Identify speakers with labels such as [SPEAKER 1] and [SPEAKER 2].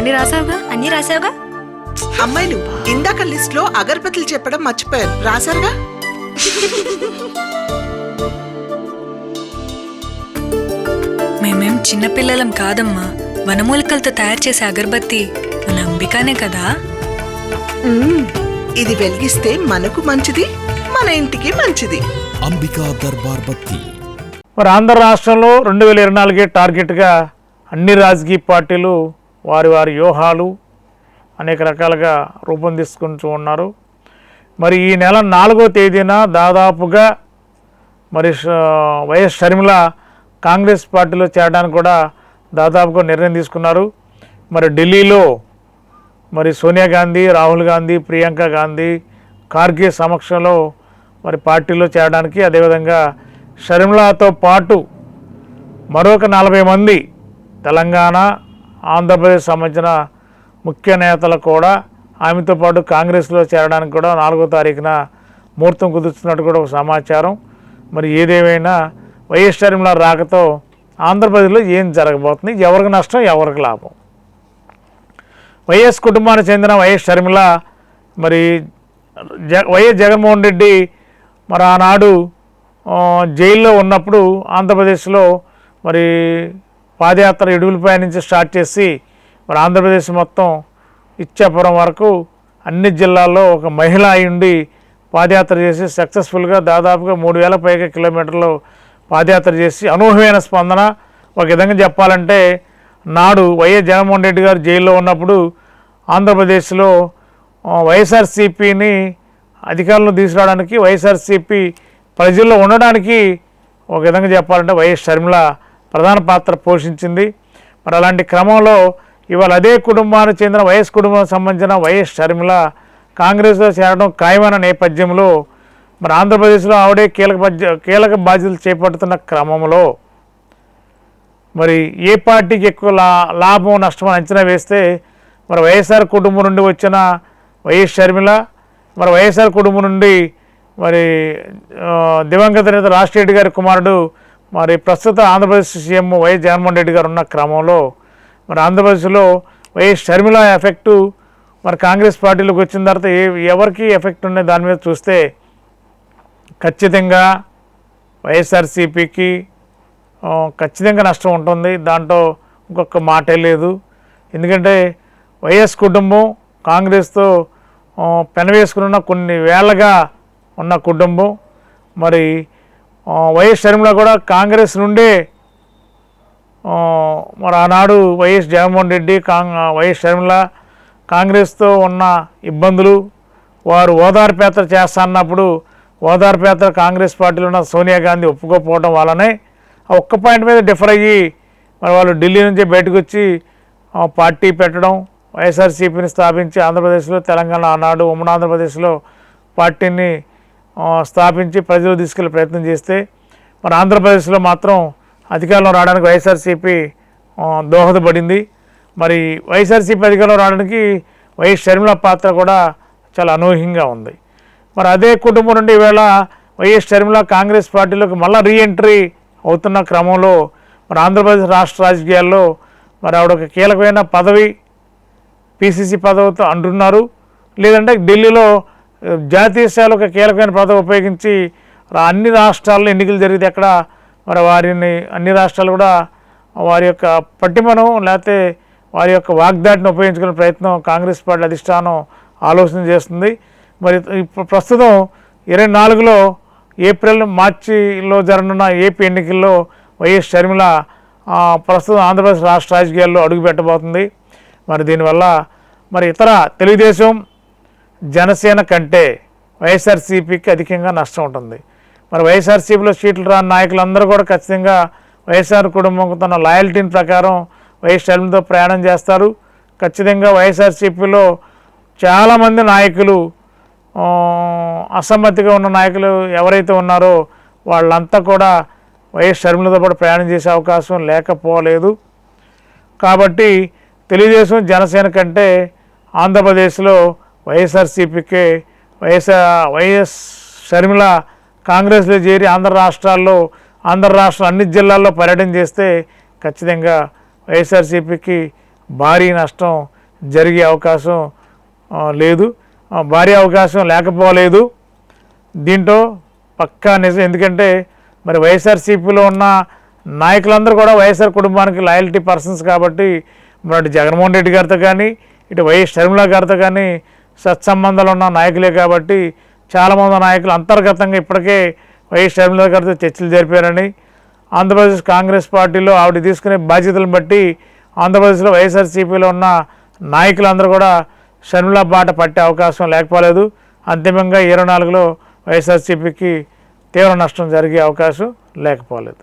[SPEAKER 1] అన్ని రాసావుగా?
[SPEAKER 2] అన్ని రాసావుగా?
[SPEAKER 3] అమ్మాయిలు ఇందాక లిస్ట్లో అగరబత్తులు చెప్పడం మర్చిపోయారు. రాశారుగా
[SPEAKER 4] మేమేం చిన్నపిల్లలం కాదమ్మా. వనమూలికలతో తయారు చేసే అగరబత్తి మన అంబికానే కదా.
[SPEAKER 3] ఇది వెలిగిస్తే మనకు మంచిది మన ఇంటికి మంచిది.
[SPEAKER 5] అంబికా దర్బార్ బత్తి.
[SPEAKER 6] మరి ఆంధ్ర రాష్ట్రంలో రెండు వేల ఇరవై నాలుగే టార్గెట్గా అన్ని రాజకీయ పార్టీలు వారి వారి వ్యూహాలు అనేక రకాలుగా రూపొందించుకుంటూ ఉన్నారు. మరి ఈ నెల నాలుగో తేదీన దాదాపుగా మరి వైఎస్ షర్మిల కాంగ్రెస్ పార్టీలో చేరడానికి కూడా దాదాపుగా నిర్ణయం తీసుకున్నారు. మరి ఢిల్లీలో మరి సోనియా గాంధీ రాహుల్ గాంధీ ప్రియాంక గాంధీ ఖార్గే సమక్షంలో మరి పార్టీలో చేరడానికి అదేవిధంగా షర్మిలాతో పాటు మరొక నలభై మంది తెలంగాణ ఆంధ్రప్రదేశ్ సంబంధించిన ముఖ్య నేతలు కూడా ఆమెతో పాటు కాంగ్రెస్లో చేరడానికి కూడా నాలుగో తారీఖున ముహూర్తం కుదుర్చున్నట్టు కూడా ఒక సమాచారం. మరి ఏదేమైనా వైఎస్ షర్మిల రాకతో ఆంధ్రప్రదేశ్లో ఏం జరగబోతుంది? ఎవరికి నష్టం ఎవరికి లాభం? వైఎస్ కుటుంబానికి చెందిన వైఎస్ షర్మిల మరి జ వైఎస్ జగన్మోహన్ రెడ్డి మరి ఆనాడు జైల్లో ఉన్నప్పుడు ఆంధ్రప్రదేశ్లో మరి పాదయాత్ర ఇడుగులపై నుంచి స్టార్ట్ చేసి మరి ఆంధ్రప్రదేశ్ మొత్తం ఇచ్చాపురం వరకు అన్ని జిల్లాల్లో ఒక మహిళ అయి పాదయాత్ర చేసి సక్సెస్ఫుల్గా దాదాపుగా మూడు వేల పైగా కిలోమీటర్లు పాదయాత్ర చేసి అనూహ్యమైన స్పందన. ఒక విధంగా చెప్పాలంటే నాడు వైఎస్ జగన్మోహన్ రెడ్డి గారు జైల్లో ఉన్నప్పుడు ఆంధ్రప్రదేశ్లో వైఎస్ఆర్సీపీని అధికారంలో తీసుకురావడానికి వైఎస్ఆర్సీపీ ప్రజల్లో ఉండడానికి ఒక విధంగా చెప్పాలంటే వైఎస్ షర్మిల ప్రధాన పాత్ర పోషించింది. మరి అలాంటి క్రమంలో ఇవాళ అదే కుటుంబానికి చెందిన వైఎస్ కుటుంబానికి సంబంధించిన వైఎస్ షర్మిల కాంగ్రెస్లో చేరడం ఖాయమైన నేపథ్యంలో మరి ఆంధ్రప్రదేశ్లో ఆవిడే కీలక కీలక బాధ్యతలు చేపడుతున్న క్రమంలో మరి ఏ పార్టీకి ఎక్కువ లా లాభం నష్టం అంచనా వేస్తే మరి వైఎస్ఆర్ కుటుంబం నుండి వచ్చిన వైఎస్ షర్మిల మరి వైఎస్ఆర్ కుటుంబం నుండి మరి దివంగత నేత రాజశేఖర్ గారి కుమారుడు మరి ప్రస్తుత ఆంధ్రప్రదేశ్ సీఎం వైఎస్ జగన్మోహన్ రెడ్డి గారు ఉన్న క్రమంలో మరి ఆంధ్రప్రదేశ్లో వైఎస్ షర్మిల ఎఫెక్టు మరి కాంగ్రెస్ పార్టీలోకి వచ్చిన తర్వాత ఏ ఎవరికి ఎఫెక్ట్ ఉన్నాయి దాని మీద చూస్తే ఖచ్చితంగా వైఎస్ఆర్సీపీకి ఖచ్చితంగా నష్టం ఉంటుంది. దాంట్లో ఇంకొక మాటే లేదు. ఎందుకంటే వైఎస్ కుటుంబం కాంగ్రెస్తో ఆ, పెనవేసుకున్న కొన్ని వేళగా ఉన్న కుటుంబం. మరి వైఎస్ షర్మిల కూడా కాంగ్రెస్ నుండే మరి ఆనాడు వైఎస్ జగన్మోహన్ రెడ్డి కాంగ్ వైఎస్ షర్మిల కాంగ్రెస్తో ఉన్న ఇబ్బందులు వారు ఓదార్పేత్ర చేస్తా అన్నప్పుడు ఓదార్పేత్ర కాంగ్రెస్ పార్టీలో ఉన్న సోనియా గాంధీ ఒప్పుకోకపోవడం వల్లనే ఒక్క పాయింట్ మీద డిఫర్ అయ్యి మరి వాళ్ళు ఢిల్లీ నుంచి బయటకు వచ్చి పార్టీ పెట్టడం వైఎస్ఆర్సీపీని స్థాపించి ఆంధ్రప్రదేశ్లో తెలంగాణ ఆనాడు ఉమ్మడి ఆంధ్రప్రదేశ్లో పార్టీని స్థాపించి ప్రజలు తీసుకెళ్ళే ప్రయత్నం చేస్తే మన ఆంధ్రప్రదేశ్లో మాత్రం అధికారంలో రావడానికి వైఎస్ఆర్సీపీ దోహదపడింది. మరి వైఎస్ఆర్సీపీ అధికారంలో రావడానికి వైఎస్ షర్మిల పాత్ర కూడా చాలా అనూహ్యంగా ఉంది. మరి అదే కుటుంబం నుండి ఈవేళ వైఎస్ షర్మిల కాంగ్రెస్ పార్టీలోకి మళ్ళీ రీఎంట్రీ అవుతున్న క్రమంలో మరి ఆంధ్రప్రదేశ్ రాష్ట్ర రాజకీయాల్లో మరి ఆవిడ ఒక కీలకమైన పదవి పిసిసి పదవితో అంటున్నారు. లేదంటే ఢిల్లీలో జాతీయ స్థాయిలో ఒక కీలకమైన పదవి ఉపయోగించి అన్ని రాష్ట్రాల్లో ఎన్నికలు జరిగితే ఎక్కడ మరి వారిని అన్ని రాష్ట్రాలు కూడా వారి యొక్క పట్టిమను లేకపోతే వారి యొక్క వాగ్దాటిని ఉపయోగించుకునే ప్రయత్నం కాంగ్రెస్ పార్టీ అధిష్టానం ఆలోచన చేస్తుంది. మరి ఇప్పుడు ప్రస్తుతం ఇరవై నాలుగులో ఏప్రిల్ మార్చిలో జరగనున్న ఏపీ ఎన్నికల్లో వైఎస్ షర్మిల ప్రస్తుతం ఆంధ్రప్రదేశ్ రాష్ట్ర రాజకీయాల్లో అడుగుపెట్టబోతుంది మరి దీనివల్ల మరి ఇతర తెలుగుదేశం జనసేన కంటే వైఎస్ఆర్సీపీకి అధికంగా నష్టం ఉంటుంది. మరి వైఎస్ఆర్సీపీలో సీట్లు రాని నాయకులందరూ కూడా ఖచ్చితంగా వైఎస్ఆర్ కుటుంబం తన లాయల్టీని ప్రకారం వైఎస్ షర్మిలతో ప్రయాణం చేస్తారు. ఖచ్చితంగా వైఎస్ఆర్సీపీలో చాలామంది నాయకులు అసమ్మతిగా ఉన్న నాయకులు ఎవరైతే ఉన్నారో వాళ్ళంతా కూడా వైఎస్ షర్మిలతో పాటు ప్రయాణం చేసే అవకాశం లేకపోలేదు. కాబట్టి తెలుగుదేశం జనసేన కంటే ఆంధ్రప్రదేశ్లో వైఎస్ఆర్సీపీకే వైఎస్ఆర్ వైఎస్ షర్మిల కాంగ్రెస్లో చేరి ఆంధ్ర రాష్ట్రాల్లో ఆంధ్ర రాష్ట్రం అన్ని జిల్లాల్లో పర్యటన చేస్తే ఖచ్చితంగా వైఎస్ఆర్సీపీకి భారీ నష్టం జరిగే అవకాశం లేదు. భారీ అవకాశం లేకపోలేదు. దీంట్లో పక్కా నిజం ఎందుకంటే మరి వైఎస్ఆర్సీపీలో ఉన్న నాయకులందరూ కూడా వైఎస్ఆర్ కుటుంబానికి లాయల్టీ పర్సన్స్ కాబట్టి మరి అటు జగన్మోహన్ రెడ్డి గారితో కానీ ఇటు వైఎస్ షర్మిల గారితో కానీ సత్సంబంధాలు ఉన్న నాయకులే కాబట్టి చాలామంది నాయకులు అంతర్గతంగా ఇప్పటికే వైఎస్ షర్మిల గారితో చర్చలు జరిపారని ఆంధ్రప్రదేశ్ కాంగ్రెస్ పార్టీలో ఆవిడ తీసుకునే బాధ్యతలను బట్టి ఆంధ్రప్రదేశ్లో వైఎస్ఆర్సీపీలో ఉన్న నాయకులందరూ కూడా షర్మిల బాట పట్టే అవకాశం లేకపోలేదు. అంతిమంగా ఇరవై నాలుగులో వైఎస్ఆర్సీపీకి తీవ్ర నష్టం జరిగే అవకాశం లేకపోలేదు.